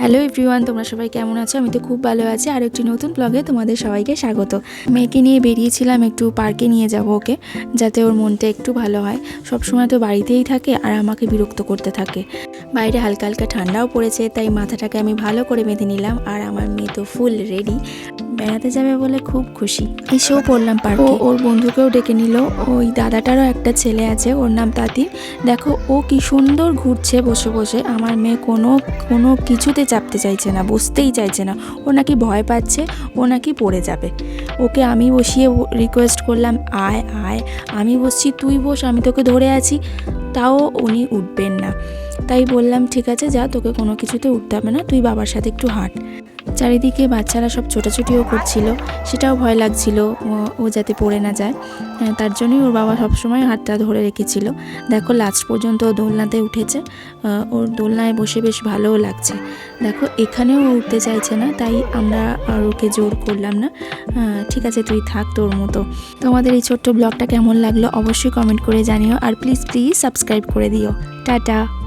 Hello everyone, তোমরা সবাই কেমন আছো? আমি তো খুব ভালো আছি। আর একটি নতুন ব্লগে তোমাদের সবাইকে স্বাগত। মেয়েকে নিয়ে বেরিয়েছিলাম একটু পার্কে নিয়ে যাব ওকে, যাতে ওর মনটা একটু ভালো হয়। সবসময় তো বাড়িতেই থাকে আর আমাকে বিরক্ত করতে থাকে। বাইরে হালকা হালকা ঠান্ডাও পড়েছে, তাই মাথাটাকে আমি ভালো করে বেঁধে নিলাম। আর আমার মেয়ে তো ফুল রেডি বেড়াতে যাবে বলে খুব খুশি। এসেও পড়লাম পার্কে। ওর বন্ধুকেও ডেকে নিল। ওই দাদাটারও একটা ছেলে আছে ওর নাম তাঁতি। দেখো ও কি সুন্দর ঘুরছে বসে বসে। আমার মেয়ে কোনো কোনো কিছুতে চাপতে চাইছে না বসতেই চাইছে না। ও নাকি ভয় পাচ্ছে ও নাকি পড়ে যাবে। ওকে আমি বসিয়ে রিকোয়েস্ট করলাম আয় আয় আমি বসছি তুই বস আমি তোকে ধরে আছি। তাও উনি উঠবেন না। তাই বললাম ঠিক আছে যা তোকে কোনো কিছুতে উঠতে হবে না তুই বাবার সাথে একটু হাঁট। চারিদিকে বাচ্চারা সব ছোটাছুটিও করছিল সেটাও ভয় লাগছিল ও- যাতে পড়ে না যায়। হ্যাঁ, তার জন্যই ওর বাবা সবসময় হাতটা ধরে রেখেছিল। দেখো লাস্ট পর্যন্ত ও দোলনাতে উঠেছে। ওর দোলনায় বসে বেশ ভালোও লাগছে। দেখো এখানেও উঠতে চাইছে না তাই আমরা আর ওকে জোর করলাম না। ঠিক আছে তুই থাক তোর মতো। তোমাদের এই ছোট্ট ব্লগটা কেমন লাগল অবশ্যই কমেন্ট করে জানিও। আর প্লিজ প্লিজ সাবস্ক্রাইব করে দিও। টাটা।